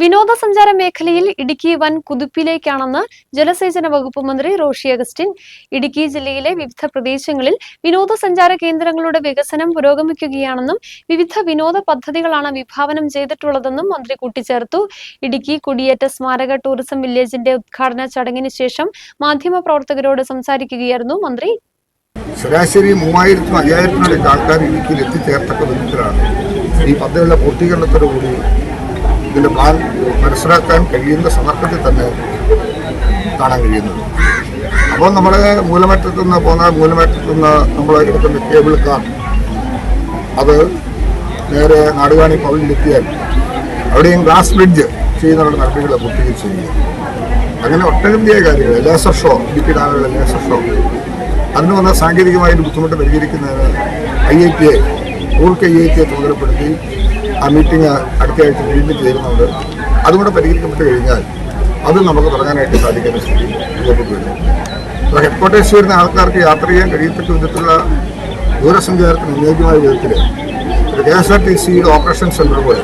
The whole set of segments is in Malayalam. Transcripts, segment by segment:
വിനോദസഞ്ചാര മേഖലയിൽ ഇടുക്കി വൻ കുതിപ്പിലേക്കാണെന്ന് ജലസേചന വകുപ്പ് മന്ത്രി റോഷി അഗസ്റ്റിൻ. ഇടുക്കി ജില്ലയിലെ വിവിധ പ്രദേശങ്ങളിൽ വിനോദസഞ്ചാര കേന്ദ്രങ്ങളുടെ വികസനം പുരോഗമിക്കുകയാണെന്നും വിവിധ വിനോദ പദ്ധതികളാണ് വിഭാവനം ചെയ്തിട്ടുള്ളതെന്നും മന്ത്രി കൂട്ടിച്ചേർത്തു. ഇടുക്കി കുടിയേറ്റ സ്മാരക ടൂറിസം വില്ലേജിന്റെ ഉദ്ഘാടന ചടങ്ങിന് ശേഷം മാധ്യമപ്രവർത്തകരോട് സംസാരിക്കുകയായിരുന്നു മന്ത്രി. ശരാശരി മൂവായിരത്തിനും അയ്യായിരത്തിനടുത്ത് ആൾക്കാർ ഇടുക്കിയിൽ എത്തിച്ചേർത്തക്ക വിധത്തിലാണ്. ഈ പദ്ധതികളുടെ പൂർത്തീകരണത്തോടു പൂർത്തീകരണത്തോടുകൂടി ഇതിന്റെ പ്ലാൻ മനസ്സിലാക്കാൻ കഴിയുന്ന സന്ദർഭത്തിൽ തന്നെ കാണാൻ കഴിയുന്നത്. അപ്പോൾ നമ്മുടെ മൂലമറ്റത്തു നിന്ന് പോകുന്ന മൂലമറ്റത്തു നിന്ന് നമ്മൾ എടുക്കുന്ന കേബിൾ കാർ അത് നേരെ നാടുകാണി പവനിലെത്തിയാൽ അവിടെയും ഗ്ലാസ് ബ്രിഡ്ജ് ചെയ്യുന്നവരുടെ നടപടികൾ ചെയ്യുക അങ്ങനെ ഒട്ടനവധിയായ കാര്യങ്ങൾ ലേസർ ഷോ ഇടുക്കി ഡാമിലുള്ള ലേസർ ഷോ അതിന് വന്ന സാങ്കേതികമായിട്ട് ബുദ്ധിമുട്ട് പരിഹരിക്കുന്നതിന് ഐ ഐ ടി ഐ ഊർക്ക് ഐ ഐ ടി ചുമതലപ്പെടുത്തി ആ മീറ്റിംഗ് അടുത്ത ആഴ്ച വീണ്ടും ചേരുന്നുണ്ട്. അതുകൂടെ പരിഹരിക്കപ്പെട്ട് കഴിഞ്ഞാൽ അത് നമുക്ക് തുടങ്ങാനായിട്ട് സാധിക്കുന്ന സ്ഥിതി അപ്പോൾ ഹെഡ് ക്വാർട്ടേഴ്സ് വരുന്ന ആൾക്കാർക്ക് യാത്ര ചെയ്യാൻ കഴിയത്തക്ക വിധത്തിലുള്ള ദൂരസഞ്ചാരത്തിന് അനുയോജ്യമായ വിധത്തിൽ കെ എസ് ആർ ടി സിയുടെ ഓപ്പറേഷൻ സെന്റർ പോലെ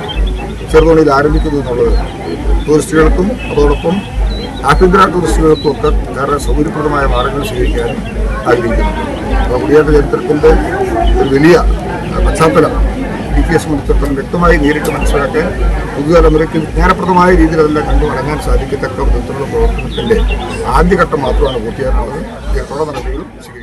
ചെറുതോണിയിൽ ആരംഭിക്കുന്നു എന്നുള്ളത് ടൂറിസ്റ്റുകൾക്കും അതോടൊപ്പം ആഭ്യന്തര ടൂറിസ്റ്റുകൾക്കും ഒക്കെ വളരെ സൗകര്യപ്രദമായ മാർഗങ്ങൾ സ്വീകരിക്കാനും ആഗ്രഹിക്കുന്നു. അപ്പോൾ കുടിയേറ്റ ചരിത്രത്തിന്റെ ഒരു വലിയ പശ്ചാത്തലം ഇടുക്കിയെ സംബന്ധിച്ചിടത്തോളം വ്യക്തമായി നേരിട്ട് മനസ്സിലാക്കാൻ പുതുതലമുറയ്ക്ക് വിജ്ഞാനപ്രദമായ രീതിയിൽ അതെല്ലാം കണ്ടു അടങ്ങാൻ സാധിക്കത്തക്ക വിധത്തിലുള്ള പ്രവർത്തനത്തിന്റെ ആദ്യഘട്ടം മാത്രമാണ് പൂർത്തിയാക്കുന്നത് തുടർ നടപടികളും സ്വീകരിക്കും